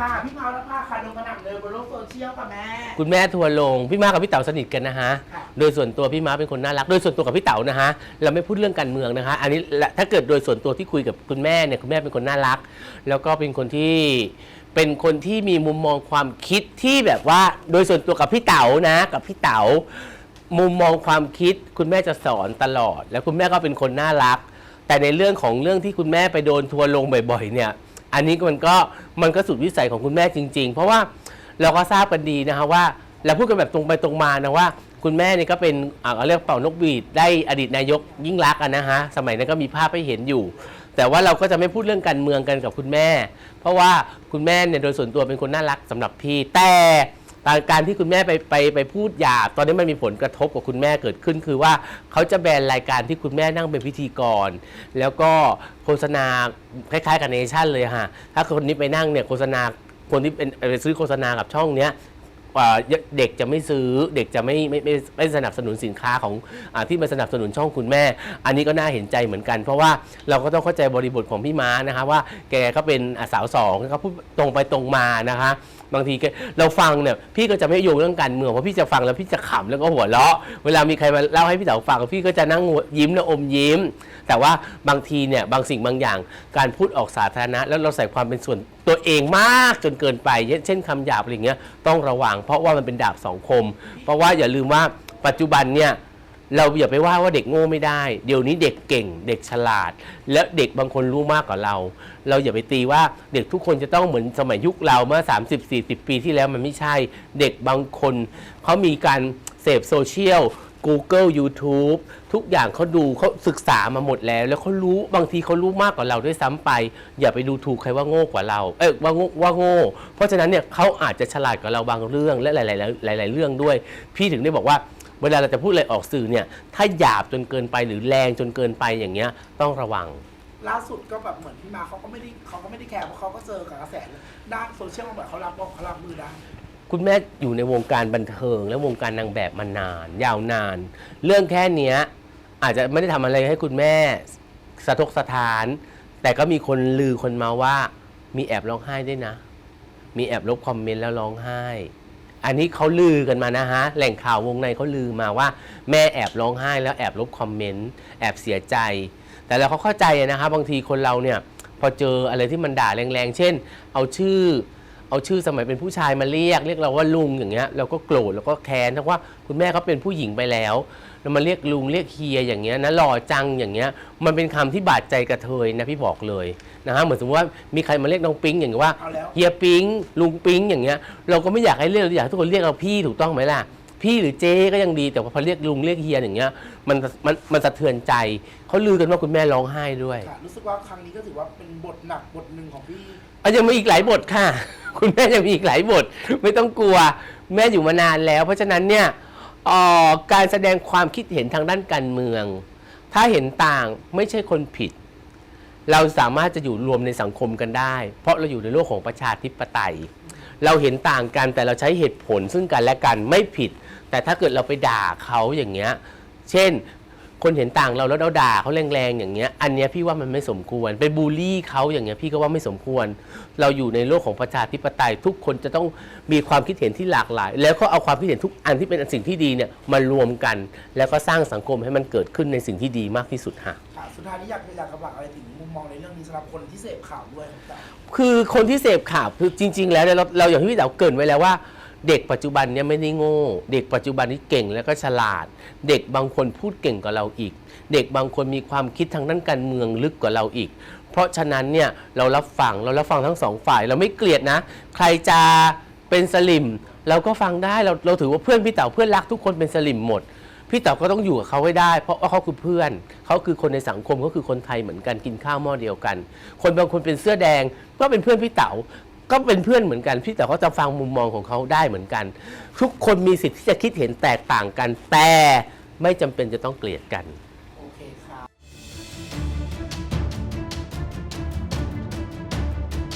ค่ะพี่เมาแล้วค่ะค่ะโดนกระหน่ำเลยบนโลกโซเชียลค่ะแม่ คุณแม่ทัวร์ลงพี่ม้ากับพี่เต๋าสนิทกันนะฮะค่ะ โดยส่วนตัวพี่ม้าเป็นคนน่ารัก โดยส่วนตัวกับพี่เต๋านะฮะเราไม่พูดเรื่องการเมืองนะคะ อันนี้ละถ้าเกิดโดยส่วนตัวที่คุยกับคุณแม่เนี่ยคุณแม่เป็นคนน่ารัก แล้วก็เป็นคนที่เป็นคนที่มีมุมมองความคิดที่แบบว่า โดยส่วนตัวกับพี่เต๋านะ กับพี่เต๋ามุมมองความคิด คุณแม่จะสอนตลอด แล้วคุณแม่ก็เป็นคนน่ารัก แต่ในเรื่องของเรื่องที่คุณแม่ไปโดนทัวร์ลงบ่อยๆเนี่ย อันนี้มันก็ มันก็สุดวิสัยของคุณแม่จริง ๆ เพราะว่าเราก็ทราบกันดีนะคะว่าเราพูดกันแบบตรงไปตรงมานะว่า คุณแม่นี่ก็เป็นอ่าเอาเรียกเป่านกหวีดได้อดีตนายกยิ่งรักษณ์อะนะฮะสมัยนั้นก็มีภาพให้เห็นอยู่ แต่ว่าเราก็จะไม่พูดเรื่องการเมืองกันกับคุณแม่ เพราะว่าคุณแม่เนี่ยโดยส่วนตัวเป็นคนน่ารักสำหรับพี่แต่ การที่คุณแม่ไปไปไปพูดหยาบตอนนี้มันมีผลกระทบกับคุณแม่เกิดขึ้น คือว่าเขาจะแบนรายการที่คุณแม่นั่งเป็นพิธีกร แล้วก็โฆษณาคล้ายๆกับเนชั่นเลยฮะถ้าคนนี้ไปนั่งเนี่ยโฆษณาคนที่เป็นไปซื้อโฆษณากับช่องเนี้ยอ่าเด็กจะไม่ซื้อเด็กจะไม่ไม่ไม่ไม่สนับสนุนสินค้าของอาที่มาสนับสนุนช่องคุณแม่ อันนี้ก็น่าเห็นใจเหมือนกัน เพราะว่าเราก็ต้องเข้าใจบริบทของพี่ม้านะคะว่าแกก็เป็นอ่าสาวสองเขาพูดตรงไปตรงมานะคะบางทีเราฟังเนี่ยพี่ก็จะไม่โยงเรื่องการเมืองเพราะพี่จะฟังแล้วพี่จะขำแล้วก็หัวเราะ เวลามีใครมาเล่าให้พี่เต๋าฟังพี่ก็จะนั่งยิ้มแล้วอมยิ้ม แต่ว่าบางทีเนี่ยบางสิ่งบางอย่างการพูดออกสาธารณะ แล้วเราใส่ความเป็นส่วนตัวเองมากจนเกินไป เช่นคำหยาบอะไรเงี้ยต้องระวัง เพราะว่ามันเป็นดาบสองคม เพราะว่าอย่าลืมว่าปัจจุบันเนี่ย เราอย่าไปว่าว่าเด็กโง่ไม่ได้ เดี๋ยวนี้เด็กเก่ง เด็กฉลาด และเด็กบางคนรู้มากกว่าเรา เราอย่าไปตีว่าเด็กทุกคนจะต้องเหมือนสมัยยุคเราเมื่อ 30-40 ปีที่แล้วมันไม่ใช่ เด็กบางคนเขามีการเสพโซเชียล Google YouTube ทุกอย่างเขาดูเขาศึกษามาหมดแล้ว แล้วเขารู้บางทีเขารู้มากกว่าเราด้วยซ้ำไป อย่าไปดูถูกใครว่าโง่กว่าเรา เอ้ยว่าโง่ว่าโง่ เพราะฉะนั้นเนี่ยเขาอาจจะฉลาดกว่าเราบางเรื่องและหลายๆหลาย ๆ เรื่องด้วย พี่ถึงได้บอกว่า เวลาเราจะพูดอะไรออกสื่อเนี่ย ถ้าหยาบจนเกินไปหรือแรงจนเกินไปอย่างเงี้ย ต้องระวัง ล่าสุดก็แบบเหมือนพี่มาเขาก็ไม่ได้เขาก็ไม่ได้แคร์เพราะเขาก็เจอกับกระแสด้านโซเชียลมาแบบเขารับบอกเขารับมือได้คุณแม่อยู่ในวงการบันเทิง และวงการนางแบบมานาน ยาวนาน เรื่องแค่เนี้ย อาจจะไม่ได้ทำอะไรให้คุณแม่สะทกสะทาน แต่ก็มีคนลือคนมาว่า มีแอบร้องไห้ด้วยนะ มีแอบลบคอมเมนต์แล้วร้องไห้ อันนี้เขาลือกันมานะฮะ แหล่งข่าววงในเขาลือมาว่า แม่แอบร้องไห้แล้วแอบลบคอมเมนต์แอบเสียใจ แต่เราเขาเข้าใจนะคะบางทีคนเราเนี่ยพอเจออะไรที่มันด่าแรงๆ เช่น เอาชื่อ เอาชื่อสมัยเป็นผู้ชายมาเรียก เรียกเราว่าลุงอย่างเงี้ยเราก็โกรธแล้วก็แค้นทั้งว่าคุณแม่เขาเป็นผู้หญิงไปแล้วแล้วมาเรียกลุงเรียกเฮียอย่างเงี้ยนะหล่อจังอย่างเงี้ย มันเป็นคำที่บาดใจกระเทยนะพี่บอกเลยนะฮะเหมือนสมมติว่ามีใครมาเรียกน้องปิ๊งอย่างเงี้ยว่าเอาแล้ว เฮียปิ๊งลุงปิ๊งอย่างเงี้ยเราก็ไม่อยากให้เรียกเราอยากให้ทุกคนเรียกเราพี่ถูกต้องไหมล่ะ พี่หรือเจ๊ก็ยังดีแต่ว่าพอเรียกลุงเรียกเฮียอย่างเงี้ยมันมันมันสะเทือนใจเขาลือกันว่าคุณแม่ร้องไห้ด้วย ค่ะรู้สึกว่าครั้งนี้ก็ถือว่าเป็นบทหนักบทหนึ่งของพี่อะยังมีอีกหลายบทค่ะ คุณแม่ยังมีอีกหลายบท ไม่ต้องกลัวแม่อยู่มานานแล้ว เพราะฉะนั้นเนี่ยออการแสดงความคิดเห็นทางด้านการเมือง ถ้าเห็นต่างไม่ใช่คนผิด เราสามารถจะอยู่รวมในสังคมกันได้ เพราะเราอยู่ในโลกของประชาธิปไตย เราเห็นต่างกันแต่เราใช้เหตุผลซึ่งกันและกันไม่ผิด แต่ถ้าเกิดเราไปด่าเขาอย่างเงี้ย เช่น คนเห็นต่างเราแล้วเราด่าเขาแรงๆอย่างเงี้ย อันเนี้ยพี่ว่ามันไม่สมควร ไปบูลลี่เขาอย่างเงี้ยพี่ก็ว่าไม่สมควร เราอยู่ในโลกของประชาธิปไตย ทุกคนจะต้องมีความคิดเห็นที่หลากหลาย แล้วก็เอาความคิดเห็นทุกอันที่เป็นสิ่งที่ดีเนี่ยมารวมกัน แล้วก็สร้างสังคมให้มันเกิดขึ้นในสิ่งที่ดีมากที่สุดฮะค่ะสุดท้ายนี้อยากอยากกำลังอะไรถึงมุมมองในเรื่องนี้สำหรับคนที่เสพข่าวด้วยครับ คือคนที่เสพข่าวคือจริง ๆ แล้วเนี่ยเราเราอย่างที่พี่เต๋าเกรินไว้แล้วว่า เด็กปัจจุบันเนี่ยไม่ได้โง่ เด็กปัจจุบันนี้เก่งแล้วก็ฉลาด เด็กบางคนพูดเก่งกว่าเราอีก เด็กบางคนมีความคิดทางด้านการเมืองลึกกว่าเราอีก เพราะฉะนั้นเนี่ยเรารับฟังเรารับฟังทั้งสองฝ่าย เราไม่เกลียดนะ ใครจะเป็นสลิมเราก็ฟังได้เราเราถือว่าเพื่อนพี่เต๋าเพื่อนรักทุกคนเป็นสลิมหมดพี่เต๋าก็ต้องอยู่กับเขาให้ได้ เพราะว่าเขาคือเพื่อน เขาคือคนในสังคมเขาคือคนไทยเหมือนกันกินข้าวหม้อเดียวกัน คนบางคนเป็นเสื้อแดงก็เป็นเพื่อนพี่เต๋า ก็เป็นเพื่อนเหมือนกันพี่แต่เขาจะฟังมุมมองของเขาได้เหมือนกัน ทุกคนมีสิทธิ์ที่จะคิดเห็นแตกต่างกัน แต่ไม่จำเป็นจะต้องเกลียดกัน